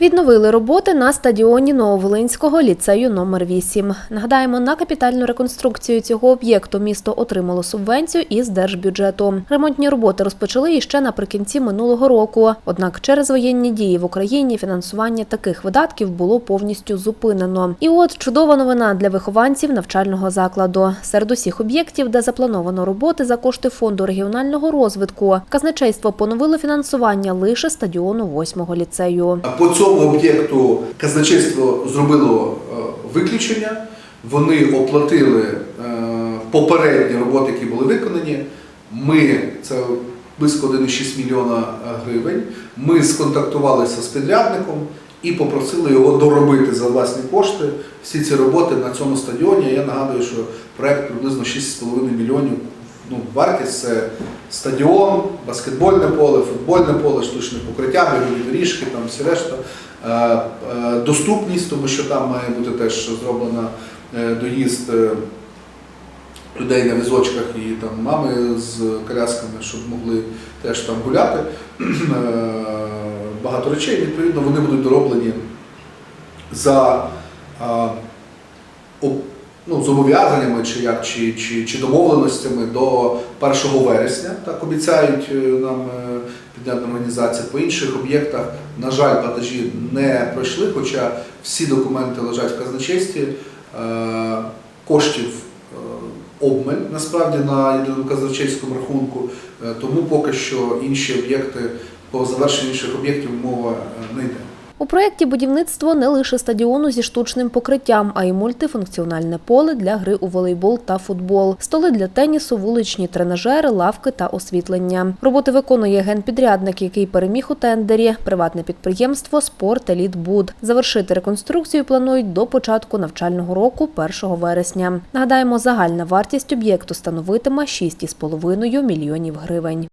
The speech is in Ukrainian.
Відновили роботи на стадіоні Нововолинського ліцею номер 8 Нагадаємо, на капітальну реконструкцію цього об'єкту місто отримало субвенцію із держбюджету. Ремонтні роботи розпочали іще наприкінці минулого року. Однак через воєнні дії в Україні фінансування таких видатків було повністю зупинено. І от чудова новина для вихованців навчального закладу. Серед усіх об'єктів, де заплановано роботи за кошти фонду регіонального розвитку, казначейство поновило фінансування лише стадіону 8-го ліцею. По цьому об'єкту казначейство зробило е, виключення. Вони оплатили е, попередні роботи, які були виконані. Ми це близько 1,6 мільйона гривень. Ми сконтактувалися з підрядником і попросили його доробити за власні кошти всі ці роботи на цьому стадіоні. Я нагадую, що проект приблизно 6,5 мільйонів. Вартість це стадіон, баскетбольне поле, футбольне поле, штучне покриття, бігові доріжки, там всі решта. Е, е, Доступність, тому що там має бути теж зроблена е, доїзд людей на візочках і там мами з колясками, щоб могли теж там гуляти. Багато речей, відповідно, вони будуть дороблені за ну, зобов'язаннями чи, як, чи, чи, чи домовленостями до 1 вересня, так обіцяють е, нам е, підрядна організація. По інших об'єктах, на жаль, платежі не пройшли, хоча всі документи лежать в казначействі. Е, Коштів обмаль насправді на єдиному казначейському рахунку, тому поки що інші об'єкти по завершенню інших об'єктів мова не йде. У проєкті будівництво не лише стадіону зі штучним покриттям, а й мультифункціональне поле для гри у волейбол та футбол, столи для тенісу, вуличні тренажери, лавки та освітлення. Роботи виконує генпідрядник, який переміг у тендері, приватне підприємство Спорт Еліт Буд. Завершити реконструкцію планують до початку навчального року 1 вересня. Нагадаємо, загальна вартість об'єкту становитиме 6,5 мільйонів гривень.